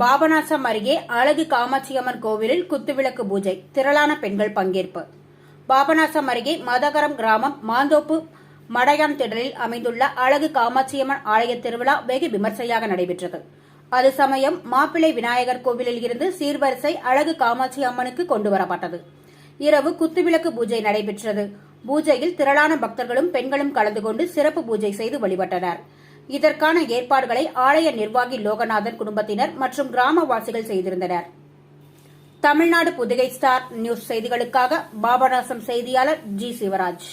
பாபநாசம் அருகே அழகு காமாட்சியம்மன் கோவிலில் குத்துவிளக்கு பூஜை. திரளான பெண்கள் பங்கேற்பு. பாபநாசம் அருகே மதகரம் கிராமம் மாந்தோப்பு மடையாம் திடலில் அமைந்துள்ள அழகு காமாட்சியம்மன் ஆலய திருவிழா வெகு விமர்சையாக நடைபெற்றது. அது சமயம் மாப்பிள்ளை விநாயகர் கோவிலில் இருந்து சீர்வரிசை அழகு காமாட்சி அம்மனுக்கு கொண்டு வரப்பட்டது. இரவு குத்துவிளக்கு பூஜை நடைபெற்றது. பூஜையில் திரளான பக்தர்களும் பெண்களும் கலந்து கொண்டு சிறப்பு பூஜை செய்து வழிபட்டனர். இதற்கான ஏற்பாடுகளை ஆலய நிர்வாகி லோகநாதன் குடும்பத்தினர் மற்றும் கிராமவாசிகள் செய்திருந்தனர். தமிழ்நாடு புதுகை ஸ்டார் நியூஸ் செய்திகளுக்காக பாபநாசம் செய்தியாளர் ஜி சிவராஜ்.